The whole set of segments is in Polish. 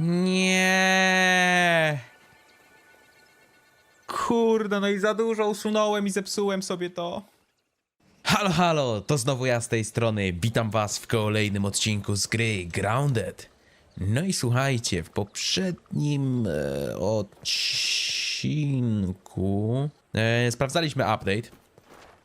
Nie. Kurde, no i za dużo usunąłem i zepsułem sobie to. Halo, halo, to znowu ja z tej strony. Witam was w kolejnym odcinku z gry Grounded. No i słuchajcie, w poprzednim e, odcinku e, sprawdzaliśmy update.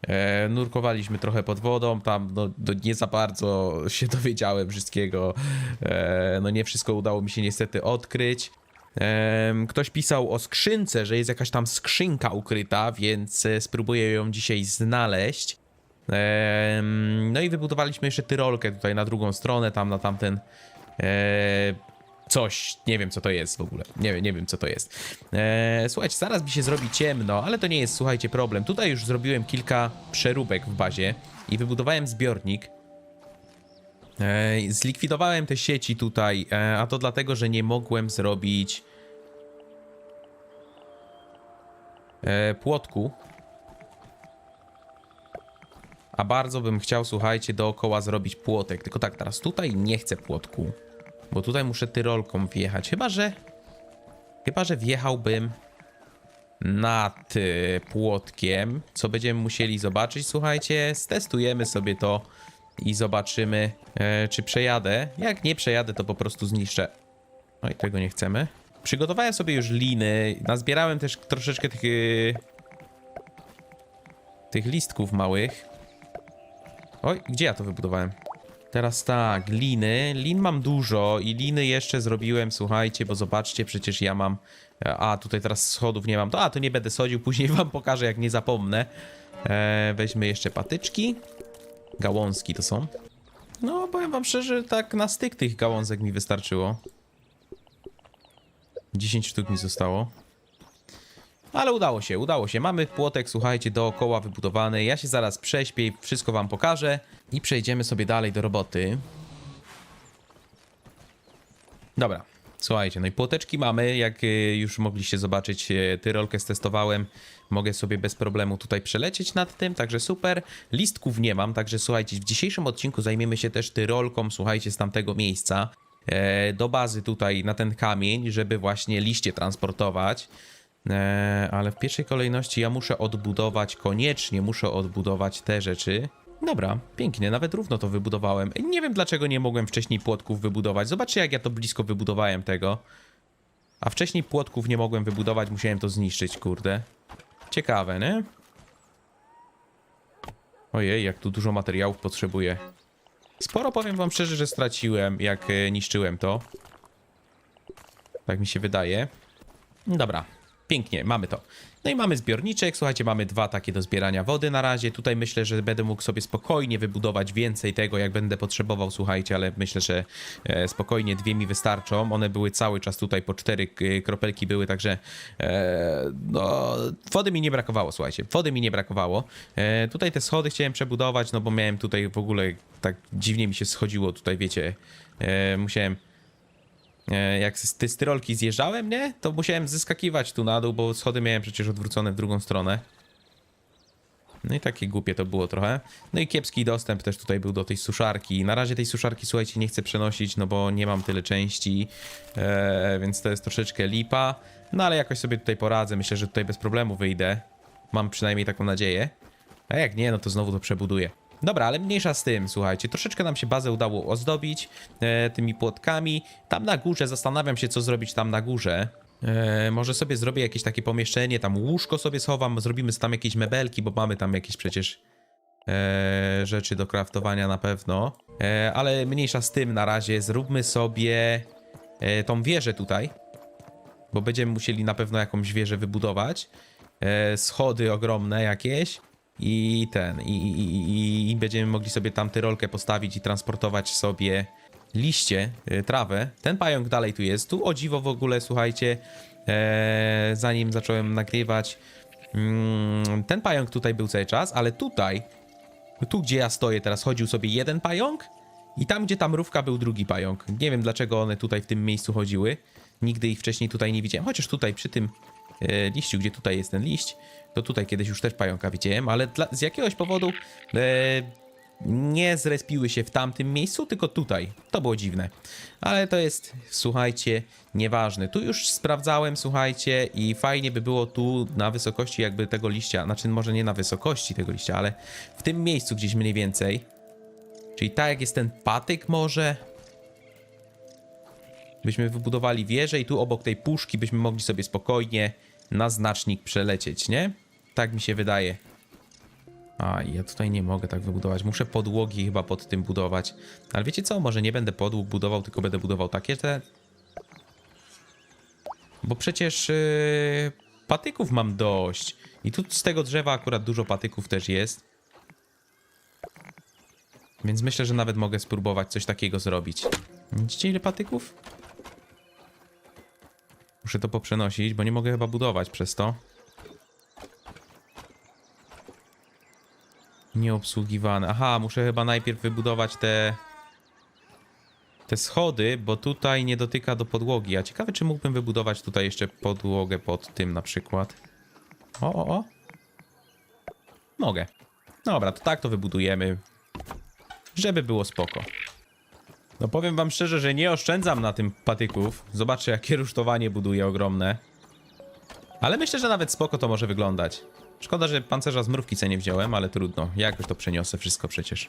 E, nurkowaliśmy trochę pod wodą, tam no, nie za bardzo się dowiedziałem wszystkiego. E, no nie wszystko udało mi się niestety odkryć. Em, Ktoś pisał o skrzynce, że jest jakaś tam skrzynka ukryta, więc e, spróbuję ją dzisiaj znaleźć. Em, No i wybudowaliśmy jeszcze tyrolkę tutaj na drugą stronę, tam na tamten e, coś, nie wiem co to jest w ogóle, nie, nie wiem co to jest. E, słuchajcie, zaraz mi się zrobi ciemno, ale to nie jest, słuchajcie, problem. Tutaj już zrobiłem kilka przeróbek w bazie i wybudowałem zbiornik. E, zlikwidowałem te sieci tutaj, e, a to dlatego, że nie mogłem zrobić e, płotku. A bardzo bym chciał, słuchajcie, dookoła zrobić płotek. Tylko tak, teraz tutaj nie chcę płotku, bo tutaj muszę tyrolką wjechać. Chyba, że... Chyba, że wjechałbym nad płotkiem, co będziemy musieli zobaczyć. Słuchajcie, stestujemy sobie to i zobaczymy, e, czy przejadę. Jak nie przejadę, to po prostu zniszczę. Oj, tego nie chcemy. Przygotowałem sobie już liny. Nazbierałem też troszeczkę tych... y, tych listków małych. Oj, gdzie ja to wybudowałem? Teraz tak, liny. Lin mam dużo i liny jeszcze zrobiłem, słuchajcie, bo zobaczcie, przecież ja mam... A, tutaj teraz schodów nie mam. To, a, to nie będę sodził, później wam pokażę, jak nie zapomnę. E, weźmy jeszcze patyczki. Gałązki to są. No, powiem wam szczerze, tak na styk tych gałązek mi wystarczyło. 10 sztuk mi zostało. Ale udało się, udało się. Mamy płotek, słuchajcie, dookoła wybudowany. Ja się zaraz prześpię i wszystko wam pokażę. I przejdziemy sobie dalej do roboty. Dobra, słuchajcie, no i płoteczki mamy, jak y, już mogliście zobaczyć, y, tyrolkę stestowałem, mogę sobie bez problemu tutaj przelecieć nad tym, także super. Listków nie mam, także słuchajcie, w dzisiejszym odcinku zajmiemy się też tyrolką, słuchajcie, z tamtego miejsca, e, do bazy tutaj na ten kamień, żeby właśnie liście transportować. E, ale w pierwszej kolejności ja muszę odbudować, koniecznie muszę odbudować te rzeczy. Dobra, pięknie, nawet równo to wybudowałem. Nie wiem dlaczego nie mogłem wcześniej płotków wybudować. Zobaczcie jak ja to blisko wybudowałem tego. A wcześniej płotków nie mogłem wybudować, musiałem to zniszczyć, kurde. Ciekawe, nie? Ojej, jak tu dużo materiałów potrzebuję. Sporo powiem wam szczerze, że straciłem, jak e, niszczyłem to. Tak mi się wydaje. Dobra, pięknie, mamy to. No i mamy zbiorniczek, słuchajcie, mamy dwa takie do zbierania wody na razie. Tutaj myślę, że będę mógł sobie spokojnie wybudować więcej tego, jak będę potrzebował, słuchajcie, ale myślę, że e, spokojnie dwie mi wystarczą. One były cały czas tutaj, po cztery kropelki były, także e, no, wody mi nie brakowało, słuchajcie, wody mi nie brakowało. E, tutaj te schody chciałem przebudować, no bo miałem tutaj w ogóle, tak dziwnie mi się schodziło tutaj, wiecie, musiałem jak z ty styrolki zjeżdżałem, nie? To musiałem zeskakiwać tu na dół, bo schody miałem przecież odwrócone w drugą stronę. No i takie głupie to było trochę. No i kiepski dostęp też tutaj był do tej suszarki. Na razie tej suszarki, słuchajcie, nie chcę przenosić, no bo nie mam tyle części, e, więc to jest troszeczkę lipa. No ale jakoś sobie tutaj poradzę. Myślę, że tutaj bez problemu wyjdę. Mam przynajmniej taką nadzieję. A jak nie, no to znowu to przebuduję. Dobra, ale mniejsza z tym, słuchajcie. Troszeczkę nam się bazę udało ozdobić e, tymi płotkami. Tam na górze, zastanawiam się, co zrobić tam na górze. E, może sobie zrobię jakieś takie pomieszczenie, tam łóżko sobie schowam, zrobimy tam jakieś mebelki, bo mamy tam jakieś przecież e, rzeczy do craftowania na pewno. E, ale mniejsza z tym na razie. Zróbmy sobie e, tą wieżę tutaj, bo będziemy musieli na pewno jakąś wieżę wybudować. E, schody ogromne jakieś. I ten, i, i, i, i będziemy mogli sobie tam tyrolkę postawić i transportować sobie liście, y, trawę. Ten pająk dalej tu jest. Tu o dziwo w ogóle, słuchajcie, e, zanim zacząłem nagrywać, mm, ten pająk tutaj był cały czas, ale tutaj, tu gdzie ja stoję teraz, chodził sobie jeden pająk i tam gdzie ta mrówka był drugi pająk. Nie wiem dlaczego one tutaj w tym miejscu chodziły. Nigdy ich wcześniej tutaj nie widziałem, chociaż tutaj przy tym e, liściu, gdzie tutaj jest ten liść, to tutaj kiedyś już też pająka widziałem, ale dla, z jakiegoś powodu e, nie zrespiły się w tamtym miejscu, tylko tutaj. To było dziwne. Ale to jest, słuchajcie, nieważne. Tu już sprawdzałem, słuchajcie, i fajnie by było tu na wysokości jakby tego liścia, znaczy może nie na wysokości tego liścia, ale w tym miejscu gdzieś mniej więcej. Czyli tak jak jest ten patyk może, byśmy wybudowali wieżę i tu obok tej puszki byśmy mogli sobie spokojnie na znacznik przelecieć, nie? Tak mi się wydaje. A, ja tutaj nie mogę tak wybudować. Muszę podłogi chyba pod tym budować. Ale wiecie co? Może nie będę podłóg budował, tylko będę budował takie te... Bo przecież yy, patyków mam dość. I tu z tego drzewa akurat dużo patyków też jest. Więc myślę, że nawet mogę spróbować coś takiego zrobić. Widzicie ile patyków? Muszę to poprzenosić, bo nie mogę chyba budować przez to. Nieobsługiwane. Aha, muszę chyba najpierw wybudować te... Te schody, bo tutaj nie dotyka do podłogi. A ciekawe, czy mógłbym wybudować tutaj jeszcze podłogę pod tym na przykład. O, o, o. Mogę. Dobra, to tak to wybudujemy. Żeby było spoko. No powiem wam szczerze, że nie oszczędzam na tym patyków. Zobaczcie, jakie rusztowanie buduję ogromne. Ale myślę, że nawet spoko to może wyglądać. Szkoda, że pancerza z mrówki nie wziąłem, ale trudno. Jakoś to przeniosę wszystko przecież.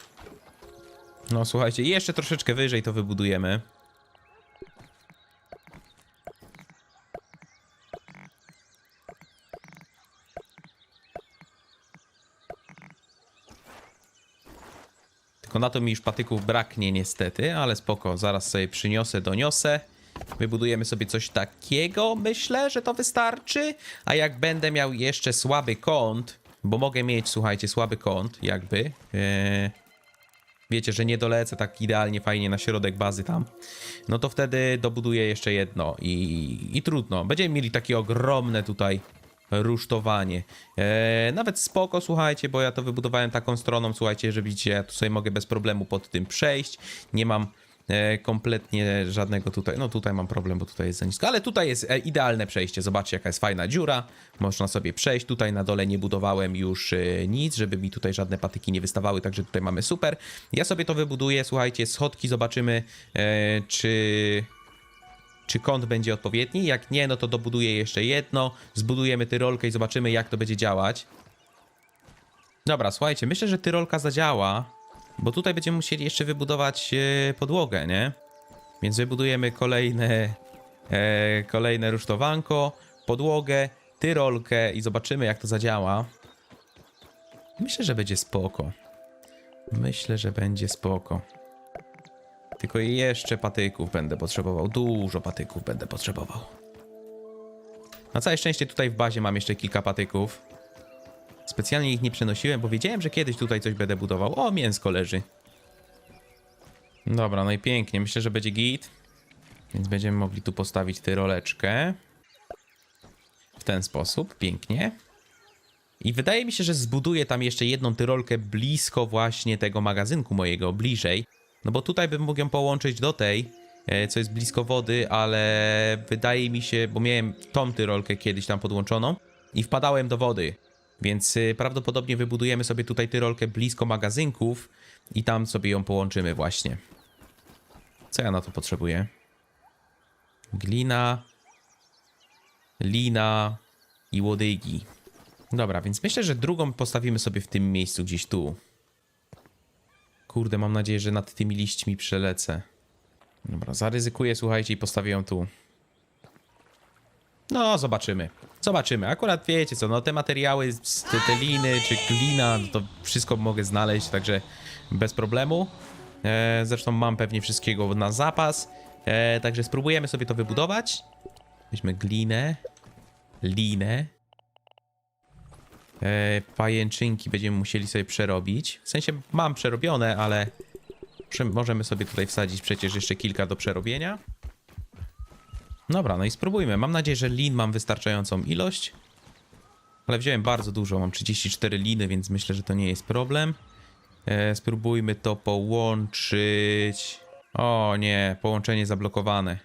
No słuchajcie, jeszcze troszeczkę wyżej to wybudujemy. Tylko na to mi już patyków braknie niestety, ale spoko, zaraz sobie przyniosę, doniosę. Wybudujemy sobie coś takiego, myślę, że to wystarczy. A jak będę miał jeszcze słaby kąt, bo mogę mieć, słuchajcie, słaby kąt, jakby. e, wiecie, że nie dolecę tak idealnie, fajnie na środek bazy tam. No to wtedy dobuduję jeszcze jedno i, i trudno. Będziemy mieli takie ogromne tutaj rusztowanie. E, nawet spoko, słuchajcie, bo ja to wybudowałem taką stroną, słuchajcie, że widzicie, ja tu sobie mogę bez problemu pod tym przejść. Nie mam kompletnie żadnego tutaj, no tutaj mam problem, bo tutaj jest za nisko, ale tutaj jest e, idealne przejście. Zobaczcie, jaka jest fajna dziura. Można sobie przejść. Tutaj na dole nie budowałem już e, nic, żeby mi tutaj żadne patyki nie wystawały, także tutaj mamy super. Ja sobie to wybuduję, słuchajcie, schodki zobaczymy, e, czy czy kąt będzie odpowiedni. Jak nie, no to dobuduję jeszcze jedno, zbudujemy tyrolkę i zobaczymy, jak to będzie działać. Dobra, słuchajcie, myślę, że tyrolka zadziała, bo tutaj będziemy musieli jeszcze wybudować e, podłogę, nie? Więc wybudujemy kolejne, e, kolejne rusztowanko, podłogę, tyrolkę i zobaczymy, jak to zadziała. Myślę, że będzie spoko. Myślę, że będzie spoko. Tylko jeszcze patyków będę potrzebował. Dużo patyków będę potrzebował. Na całe szczęście tutaj w bazie mam jeszcze kilka patyków. Specjalnie ich nie przenosiłem, bo wiedziałem, że kiedyś tutaj coś będę budował. O, mięsko leży. Dobra, no i pięknie. Myślę, że będzie git. Więc będziemy mogli tu postawić tyroleczkę. W ten sposób. Pięknie. I wydaje mi się, że zbuduję tam jeszcze jedną tyrolkę blisko właśnie tego magazynku mojego, bliżej. No bo tutaj bym mógł ją połączyć do tej, e, co jest blisko wody, ale wydaje mi się, bo miałem tą tyrolkę kiedyś tam podłączoną i wpadałem do wody. Więc y, prawdopodobnie wybudujemy sobie tutaj tyrolkę blisko magazynków i tam sobie ją połączymy właśnie. Co ja na to potrzebuję? Glina, lina i łodygi. Dobra, więc myślę, że drugą postawimy sobie w tym miejscu gdzieś tu. Kurde, mam nadzieję, że nad tymi liśćmi przelecę. Dobra, zaryzykuję, słuchajcie, i postawię ją tu. No, zobaczymy. Zobaczymy. Akurat wiecie co, no te materiały, z- te, te liny czy glina, no to wszystko mogę znaleźć, także bez problemu. E, zresztą mam pewnie wszystkiego na zapas. E, także spróbujemy sobie to wybudować. Weźmy glinę, linę. E, pajęczynki będziemy musieli sobie przerobić. W sensie mam przerobione, ale może- możemy sobie tutaj wsadzić przecież jeszcze kilka do przerobienia. Dobra, no i spróbujmy. Mam nadzieję, że lin mam wystarczającą ilość. Ale wziąłem bardzo dużo, mam 34 liny, więc myślę, że to nie jest problem. E, spróbujmy to połączyć. O nie, połączenie zablokowane.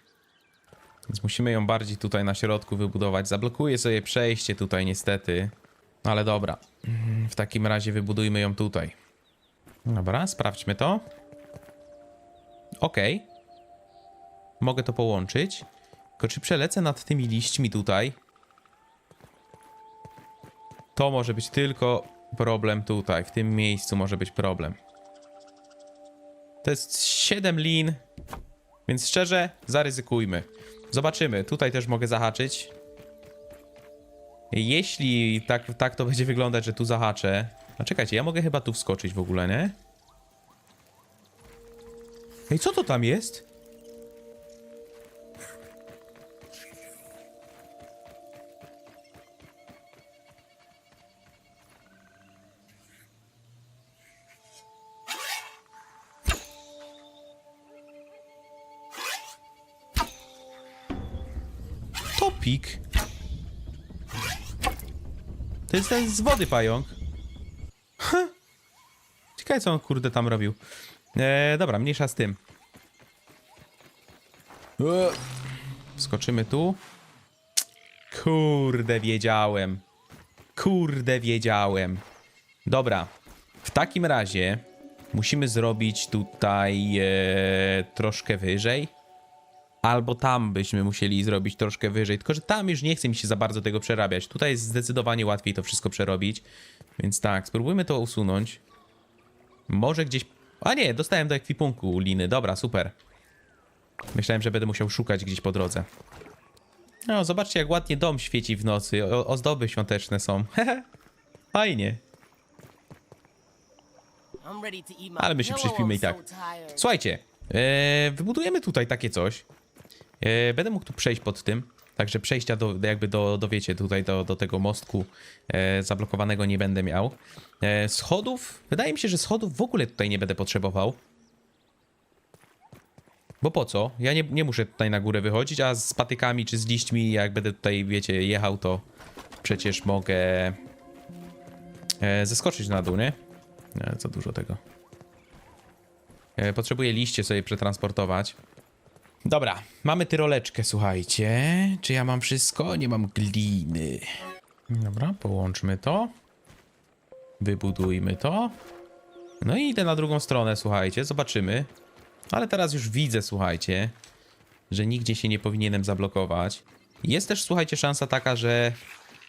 Więc musimy ją bardziej tutaj na środku wybudować. Zablokuję sobie przejście tutaj niestety. Ale dobra. W takim razie wybudujmy ją tutaj. Dobra, sprawdźmy to. Okej. Mogę to połączyć. Tylko czy przelecę nad tymi liśćmi tutaj? To może być tylko problem tutaj. W tym miejscu może być problem. To jest 7 lin. Więc szczerze, zaryzykujmy. Zobaczymy. Tutaj też mogę zahaczyć. Jeśli tak, tak to będzie wyglądać, że tu zahaczę. A czekajcie, ja mogę chyba tu wskoczyć w ogóle, nie? Ej, co to tam jest? Ten z wody pająk. Huh. Ciekawe co on kurde tam robił. E, dobra, mniejsza z tym. E, Skoczymy tu. Kurde, wiedziałem. Kurde, wiedziałem. Dobra. W takim razie musimy zrobić tutaj e, troszkę wyżej. Albo tam byśmy musieli zrobić troszkę wyżej. Tylko, że tam już nie chce mi się za bardzo tego przerabiać. Tutaj jest zdecydowanie łatwiej to wszystko przerobić. Więc tak, spróbujmy to usunąć. Może gdzieś... A nie, dostałem do ekwipunku liny. Dobra, super. Myślałem, że będę musiał szukać gdzieś po drodze. No, zobaczcie jak ładnie dom świeci w nocy. O, ozdoby świąteczne są. Fajnie. Ale my się prześpimy i tak. Słuchajcie, e, wybudujemy tutaj takie coś. E, będę mógł tu przejść pod tym. Także przejścia do, jakby do, do wiecie, tutaj do, do tego mostku e, zablokowanego nie będę miał. E, schodów, wydaje mi się, że schodów w ogóle tutaj nie będę potrzebował. Bo po co? Ja nie, nie muszę tutaj na górę wychodzić, a z patykami czy z liśćmi, jak będę tutaj, wiecie, jechał, to przecież mogę e, zeskoczyć na dół, nie? nie za dużo tego. E, Potrzebuję liście sobie przetransportować. Dobra, mamy tyroleczkę, słuchajcie. Czy ja mam wszystko? Nie mam gliny. Dobra, połączmy to. Wybudujmy to. No i idę na drugą stronę, słuchajcie, zobaczymy. Ale teraz już widzę, słuchajcie, że nigdzie się nie powinienem zablokować. Jest też, słuchajcie, szansa taka, że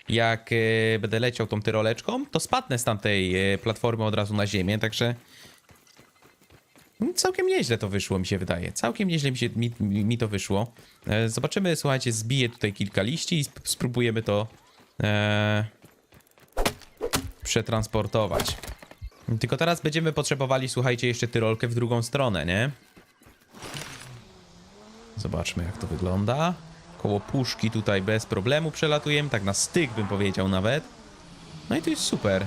jak e, będę leciał tą tyroleczką, to spadnę z tamtej e, platformy od razu na ziemię, także całkiem nieźle to wyszło, mi się wydaje. Całkiem nieźle mi, się, mi, mi to wyszło. E, zobaczymy, słuchajcie, zbiję tutaj kilka liści i sp- spróbujemy to e, przetransportować. Tylko teraz będziemy potrzebowali, słuchajcie, jeszcze tyrolkę w drugą stronę, nie? Zobaczmy, jak to wygląda. Koło puszki tutaj bez problemu przelatujemy, tak na styk bym powiedział nawet. No i to jest super.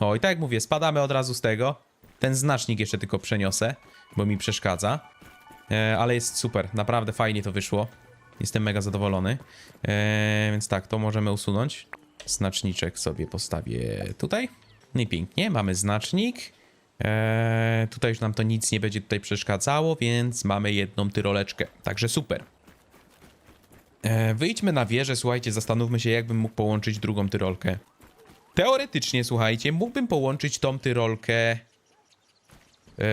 O, i tak jak mówię, spadamy od razu z tego. Ten znacznik jeszcze tylko przeniosę, bo mi przeszkadza. E, ale jest super, naprawdę fajnie to wyszło. Jestem mega zadowolony. E, więc tak, to możemy usunąć. Znaczniczek sobie postawię tutaj. No i pięknie, mamy znacznik. E, tutaj już nam to nic nie będzie tutaj przeszkadzało, więc mamy jedną tyroleczkę. Także super. E, wyjdźmy na wieżę, słuchajcie, zastanówmy się, jakbym mógł połączyć drugą tyrolkę. Teoretycznie, słuchajcie, mógłbym połączyć tą tyrolkę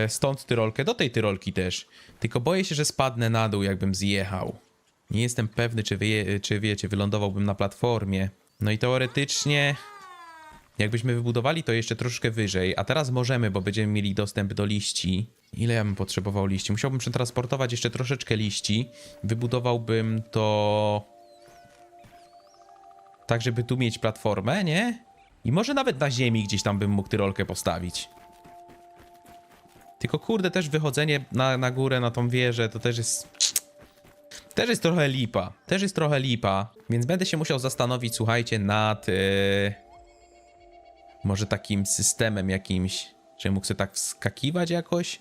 stąd tyrolkę do tej tyrolki też. Tylko boję się, że spadnę na dół, jakbym zjechał. Nie jestem pewny, czy, wyje, czy wiecie, wylądowałbym na platformie. No i teoretycznie, jakbyśmy wybudowali to jeszcze troszkę wyżej, a teraz możemy, bo będziemy mieli dostęp do liści. Ile ja bym potrzebował liści? Musiałbym przetransportować jeszcze troszeczkę liści. Wybudowałbym to tak, żeby tu mieć platformę, nie? I może nawet na ziemi gdzieś tam bym mógł tyrolkę postawić. Tylko kurde, też wychodzenie na, na górę, na tą wieżę, to też jest... Też jest trochę lipa. Też jest trochę lipa. Więc będę się musiał zastanowić, słuchajcie, nad... Yy, może takim systemem jakimś, że mógł sobie tak wskakiwać jakoś?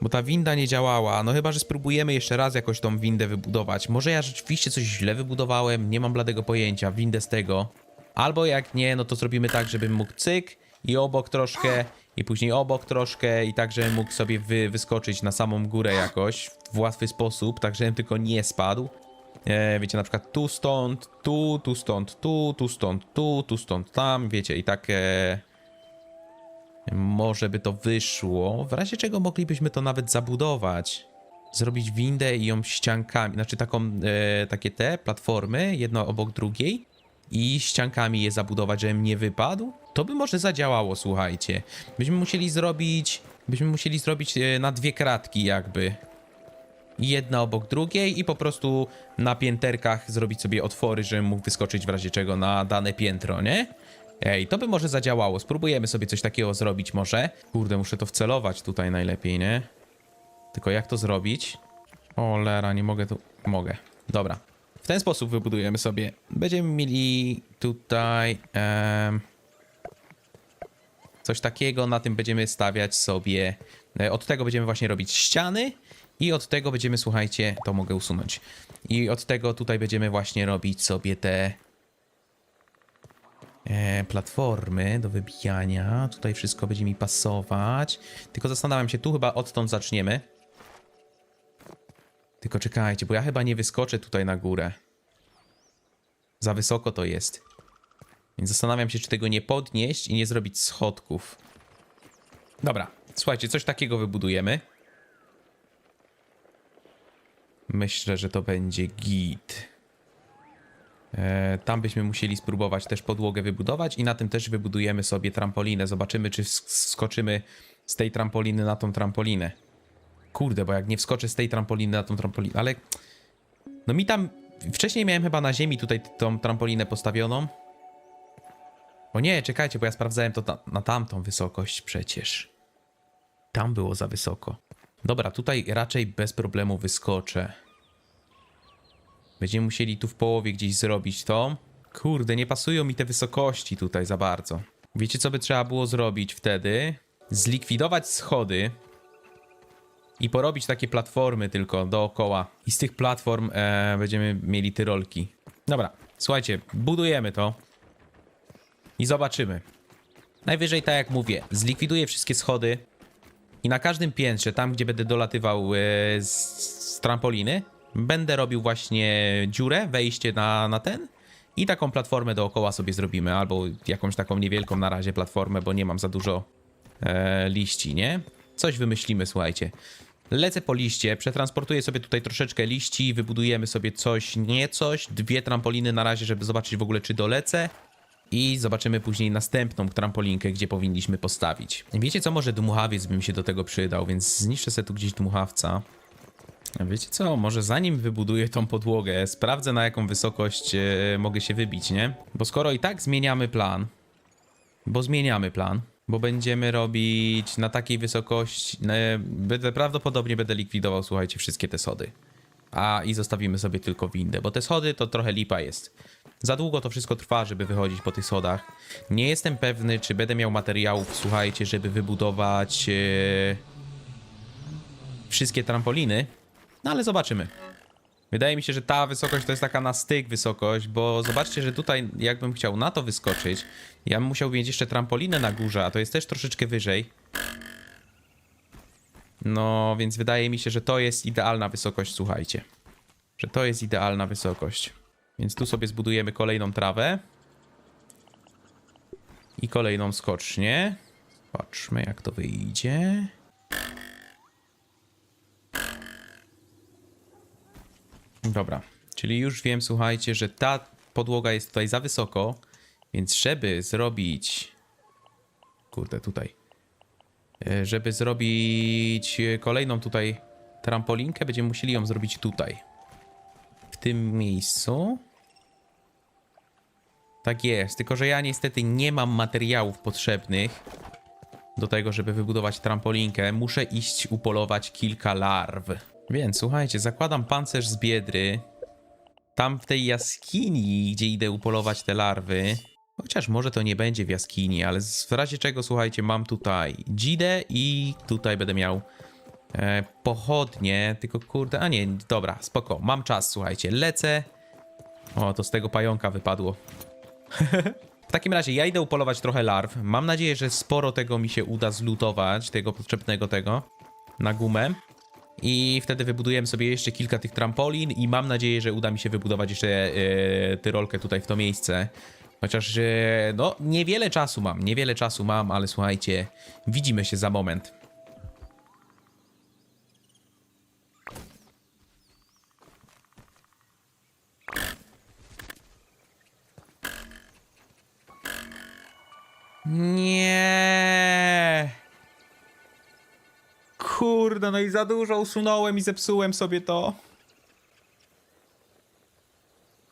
Bo ta winda nie działała. No chyba, że spróbujemy jeszcze raz jakoś tą windę wybudować. Może ja rzeczywiście coś źle wybudowałem, nie mam bladego pojęcia. Windę z tego. Albo jak nie, no to zrobimy tak, żebym mógł cyk i obok troszkę, i później obok troszkę, i tak, żebym mógł sobie wy, wyskoczyć na samą górę jakoś w łatwy sposób, tak, żebym tylko nie spadł. E, wiecie, na przykład tu stąd, tu, tu stąd, tu, tu stąd, tu, tu stąd, tam, wiecie, i tak. E, Może by to wyszło, w razie czego moglibyśmy to nawet zabudować. Zrobić windę i ją ściankami, znaczy taką, e, takie te platformy, jedno obok drugiej i ściankami je zabudować, żebym nie wypadł. To by może zadziałało, słuchajcie. Byśmy musieli zrobić, byśmy musieli zrobić e, na dwie kratki jakby. Jedna obok drugiej i po prostu na pięterkach zrobić sobie otwory, żebym mógł wyskoczyć w razie czego na dane piętro, nie? Ej, to by może zadziałało. Spróbujemy sobie coś takiego zrobić może. Kurde, muszę to wcelować tutaj najlepiej, nie? Tylko jak to zrobić? O, lera, nie mogę tu... Mogę. Dobra. W ten sposób wybudujemy sobie. Będziemy mieli tutaj... em, coś takiego, na tym będziemy stawiać sobie... e, Od tego będziemy właśnie robić ściany i od tego będziemy, słuchajcie, to mogę usunąć. I od tego tutaj będziemy właśnie robić sobie te e, platformy do wybijania. Tutaj wszystko będzie mi pasować. Tylko zastanawiam się, tu chyba odtąd zaczniemy. Tylko czekajcie, bo ja chyba nie wyskoczę tutaj na górę. Za wysoko to jest. Więc zastanawiam się, czy tego nie podnieść i nie zrobić schodków. Dobra, słuchajcie, coś takiego wybudujemy. Myślę, że to będzie git. E, Tam byśmy musieli spróbować też podłogę wybudować i na tym też wybudujemy sobie trampolinę. Zobaczymy, czy skoczymy z tej trampoliny na tą trampolinę. Kurde, bo jak nie wskoczę z tej trampoliny na tą trampolinę, ale... No mi tam... Wcześniej miałem chyba na ziemi tutaj tą trampolinę postawioną. O nie, czekajcie, bo ja sprawdzałem to na, na tamtą wysokość przecież. Tam było za wysoko. Dobra, tutaj raczej bez problemu wyskoczę. Będziemy musieli tu w połowie gdzieś zrobić to. Kurde, nie pasują mi te wysokości tutaj za bardzo. Wiecie, co by trzeba było zrobić wtedy? Zlikwidować schody i porobić takie platformy tylko dookoła. I z tych platform e, będziemy mieli tyrolki. Dobra, słuchajcie, budujemy to i zobaczymy. Najwyżej, tak jak mówię, zlikwiduję wszystkie schody i na każdym piętrze, tam gdzie będę dolatywał e, z, z trampoliny, będę robił właśnie dziurę, wejście na, na ten i taką platformę dookoła sobie zrobimy, albo jakąś taką niewielką na razie platformę, bo nie mam za dużo e, liści, nie? Coś wymyślimy, słuchajcie. Lecę po liście, przetransportuję sobie tutaj troszeczkę liści, wybudujemy sobie coś, nie coś, dwie trampoliny na razie, żeby zobaczyć w ogóle czy dolecę. I zobaczymy później następną trampolinkę, gdzie powinniśmy postawić. Wiecie co, może dmuchawiec by mi się do tego przydał, więc zniszczę sobie tu gdzieś dmuchawca. Wiecie co, może zanim wybuduję tą podłogę, sprawdzę na jaką wysokość e, mogę się wybić, nie? Bo skoro i tak zmieniamy plan, bo zmieniamy plan, bo będziemy robić na takiej wysokości, będę, prawdopodobnie będę likwidował, słuchajcie, wszystkie te sody. A i zostawimy sobie tylko windę, bo te schody to trochę lipa jest. Za długo to wszystko trwa, żeby wychodzić po tych schodach. Nie jestem pewny, czy będę miał materiałów, słuchajcie, żeby wybudować e, wszystkie trampoliny. No ale zobaczymy. Wydaje mi się, że ta wysokość to jest taka na styk wysokość, bo zobaczcie, że tutaj jakbym chciał na to wyskoczyć, ja bym musiał mieć jeszcze trampolinę na górze, a to jest też troszeczkę wyżej. No, więc wydaje mi się, że to jest idealna wysokość, słuchajcie. Że to jest idealna wysokość. Więc tu sobie zbudujemy kolejną trawę. I kolejną skocznię. Patrzmy, jak to wyjdzie. Dobra, czyli już wiem, słuchajcie, że ta podłoga jest tutaj za wysoko, więc żeby zrobić... Kurde, tutaj. E, Żeby zrobić kolejną tutaj trampolinkę, będziemy musieli ją zrobić tutaj. W tym miejscu. Tak jest, tylko że ja niestety nie mam materiałów potrzebnych do tego, żeby wybudować trampolinkę. Muszę iść upolować kilka larw. Więc słuchajcie, zakładam pancerz z biedry. Tam w tej jaskini, gdzie idę upolować te larwy. Chociaż może to nie będzie w jaskini, ale w razie czego, słuchajcie, mam tutaj dzidę i tutaj będę miał e, pochodnie. Tylko kurde, a nie, dobra, spoko, mam czas, słuchajcie, lecę. O, to z tego pająka wypadło. W takim razie ja idę upolować trochę larw. Mam nadzieję, że sporo tego mi się uda zlutować, tego potrzebnego tego, na gumę. I wtedy wybudujemy sobie jeszcze kilka tych trampolin i mam nadzieję, że uda mi się wybudować jeszcze e, tyrolkę tutaj w to miejsce. Chociaż, e, no, niewiele czasu mam, niewiele czasu mam, ale słuchajcie, widzimy się za moment. Nie. Kurde, no i za dużo usunąłem i zepsułem sobie to.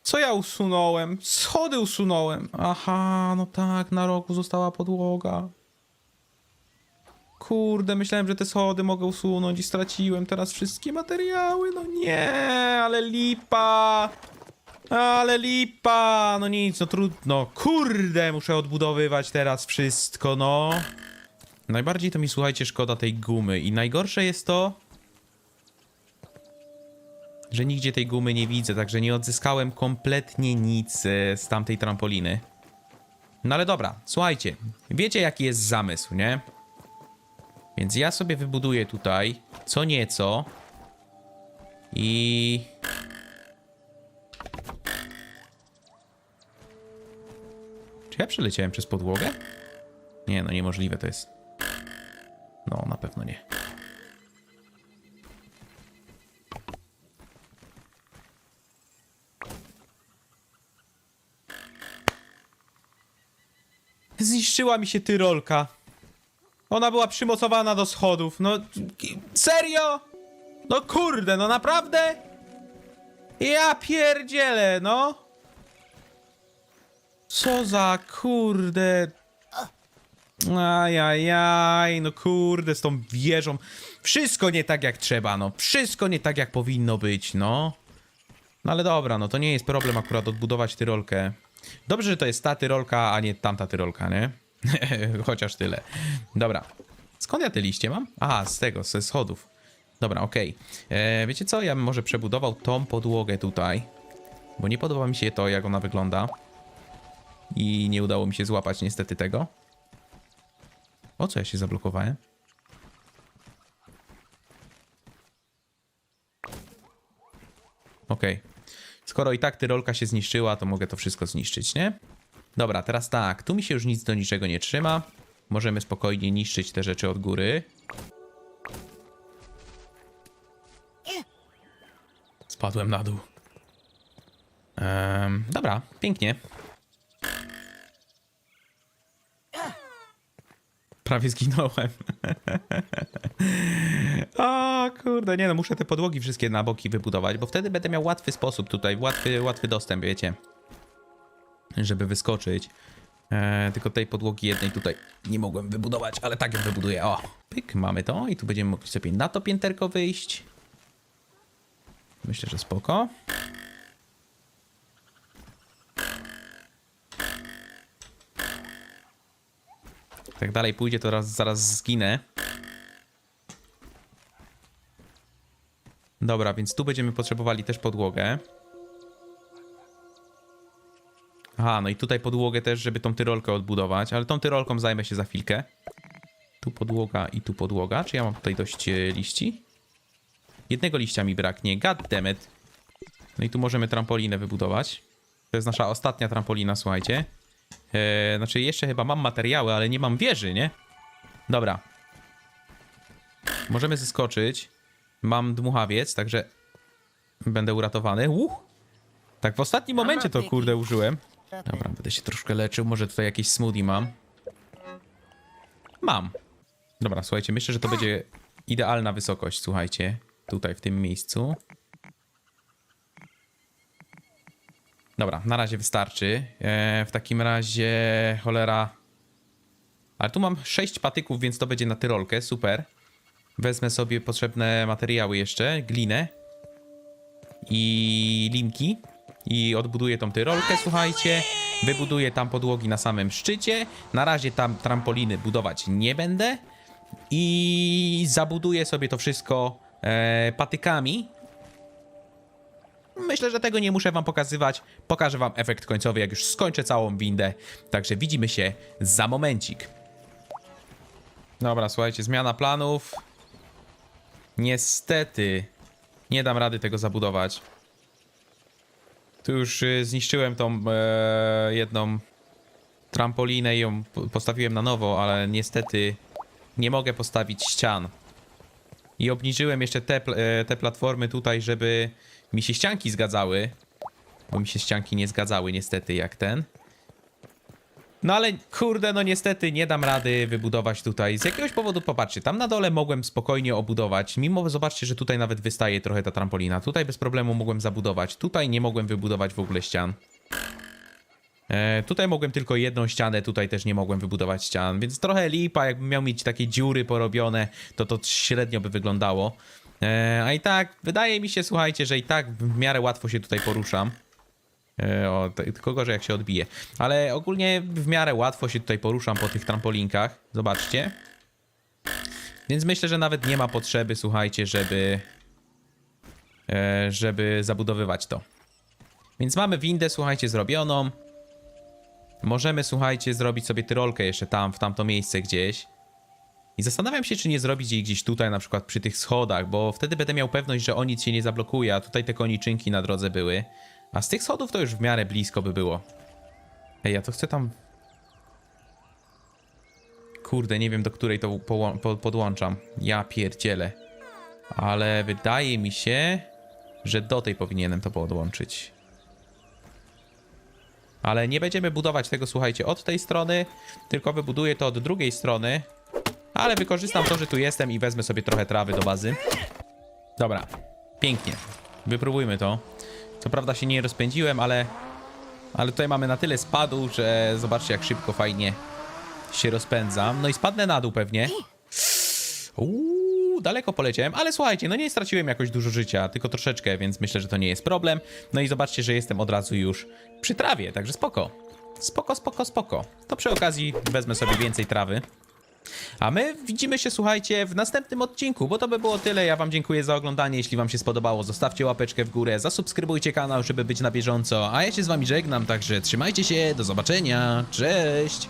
Co ja usunąłem? Schody usunąłem. Aha, no tak, na roku została podłoga. Kurde, myślałem, że te schody mogę usunąć i straciłem teraz wszystkie materiały. No nie, ale lipa. Ale lipa. No nic, no trudno. Kurde, muszę odbudowywać teraz wszystko, no. Najbardziej to mi, słuchajcie, szkoda tej gumy. I najgorsze jest to, że nigdzie tej gumy nie widzę, także nie odzyskałem kompletnie nic e, z tamtej trampoliny. No ale dobra, słuchajcie, wiecie jaki jest zamysł, nie? Więc ja sobie wybuduję tutaj co nieco i... Czy ja przeleciałem przez podłogę? Nie, no niemożliwe to jest. No, na pewno nie. Zniszczyła mi się tyrolka. Ona była przymocowana do schodów. No, serio? No kurde, no naprawdę? Ja pierdzielę, no. Co za kurde. Ajajaj, no kurde, z tą wieżą. Wszystko nie tak jak trzeba, no. Wszystko nie tak jak powinno być, no. No ale dobra, no to nie jest problem akurat odbudować tyrolkę. Dobrze, że to jest ta tyrolka, a nie tamta tyrolka, nie? Chociaż tyle. Dobra. Skąd ja te liście mam? Aha, z tego, ze schodów. Dobra, okej. E, Wiecie co? Ja bym może przebudował tą podłogę tutaj. Bo nie podoba mi się to, jak ona wygląda. I nie udało mi się złapać niestety tego. O co ja się zablokowałem? Okej. Skoro i tak tyrolka się zniszczyła, to mogę to wszystko zniszczyć, nie? Dobra, teraz tak. Tu mi się już nic do niczego nie trzyma. Możemy spokojnie niszczyć te rzeczy od góry. Spadłem na dół. Dobra, pięknie. Prawie zginąłem. o kurde, nie no, muszę te podłogi wszystkie na boki wybudować, bo wtedy będę miał łatwy sposób tutaj, łatwy, łatwy dostęp, wiecie. Żeby wyskoczyć. E, tylko tej podłogi jednej tutaj nie mogłem wybudować, ale tak ją wybuduję. O, pyk, mamy to i tu będziemy mogli sobie na to pięterko wyjść. Myślę, że spoko. Tak dalej pójdzie, to raz, zaraz zginę. Dobra, więc tu będziemy potrzebowali też podłogę. Aha, no i tutaj podłogę też, żeby tą tyrolkę odbudować, ale tą tyrolką zajmę się za chwilkę. Tu podłoga i tu podłoga. Czy ja mam tutaj dość e, liści? Jednego liścia mi braknie, goddammit. No i tu możemy trampolinę wybudować. To jest nasza ostatnia trampolina, słuchajcie. Eee, znaczy jeszcze chyba mam materiały, ale nie mam wieży, nie? Dobra. Możemy zeskoczyć. Mam dmuchawiec, także będę uratowany. Uh! Tak w ostatnim momencie to kurde użyłem. Dobra, będę się troszkę leczył. Może tutaj jakieś smoothie mam. Mam. Dobra, słuchajcie, myślę, że to będzie idealna wysokość, słuchajcie. Tutaj, w tym miejscu. Dobra, na razie wystarczy. E, w takim razie, cholera. Ale tu mam 6 patyków, więc to będzie na tyrolkę, super. Wezmę sobie potrzebne materiały jeszcze, glinę i linki i odbuduję tą tyrolkę, słuchajcie. Wybuduję tam podłogi na samym szczycie. Na razie tam trampoliny budować nie będę. I zabuduję sobie to wszystko e, patykami. Myślę, że tego nie muszę wam pokazywać. Pokażę wam efekt końcowy, jak już skończę całą windę. Także widzimy się za momencik. Dobra, słuchajcie, zmiana planów. Niestety nie dam rady tego zabudować. Tu już y, zniszczyłem tą e, jedną trampolinę i ją po- postawiłem na nowo, ale niestety nie mogę postawić ścian. I obniżyłem jeszcze te, e, te platformy tutaj, żeby mi się ścianki zgadzały. Bo mi się ścianki nie zgadzały niestety jak ten. No ale kurde, no niestety nie dam rady wybudować tutaj. Z jakiegoś powodu, popatrzcie, tam na dole mogłem spokojnie obudować. Mimo, zobaczcie, że tutaj nawet wystaje trochę ta trampolina. Tutaj bez problemu mogłem zabudować. Tutaj nie mogłem wybudować w ogóle ścian. E, tutaj mogłem tylko jedną ścianę, tutaj też nie mogłem wybudować ścian, więc trochę lipa, jakbym miał mieć takie dziury porobione, to to średnio by wyglądało. E, a i tak, wydaje mi się, słuchajcie, że i tak w miarę łatwo się tutaj poruszam. E, o, tylko gorzej jak się odbije. Ale ogólnie w miarę łatwo się tutaj poruszam po tych trampolinkach. Zobaczcie. Więc myślę, że nawet nie ma potrzeby, słuchajcie, żeby e, żeby zabudowywać to. Więc mamy windę, słuchajcie, zrobioną. Możemy, słuchajcie, zrobić sobie tyrolkę jeszcze tam, w tamto miejsce gdzieś. I zastanawiam się, czy nie zrobić jej gdzieś tutaj, na przykład przy tych schodach, bo wtedy będę miał pewność, że o nic się nie zablokuje, a tutaj te koniczynki na drodze były. A z tych schodów to już w miarę blisko by było. Ej, ja to chcę tam... Kurde, nie wiem do której to po, podłączam. Ja pierdzielę. Ale wydaje mi się, że do tej powinienem to podłączyć. Ale nie będziemy budować tego, słuchajcie, od tej strony, tylko wybuduję to od drugiej strony. Ale wykorzystam to, że tu jestem i wezmę sobie trochę trawy do bazy. Dobra, pięknie. Wypróbujmy to. Co prawda się nie rozpędziłem, ale... Ale tutaj mamy na tyle spadu, że zobaczcie jak szybko, fajnie się rozpędzam. No i spadnę na dół pewnie. Uuu, daleko poleciałem, ale słuchajcie, no nie straciłem jakoś dużo życia, tylko troszeczkę, więc myślę, że to nie jest problem. No i zobaczcie, że jestem od razu już przy trawie, także spoko. Spoko, spoko, spoko. To przy okazji wezmę sobie więcej trawy. A my widzimy się, słuchajcie, w następnym odcinku, bo to by było tyle. Ja wam dziękuję za oglądanie. Jeśli wam się spodobało, zostawcie łapeczkę w górę, zasubskrybujcie kanał, żeby być na bieżąco. A ja się z wami żegnam, także trzymajcie się, do zobaczenia, cześć!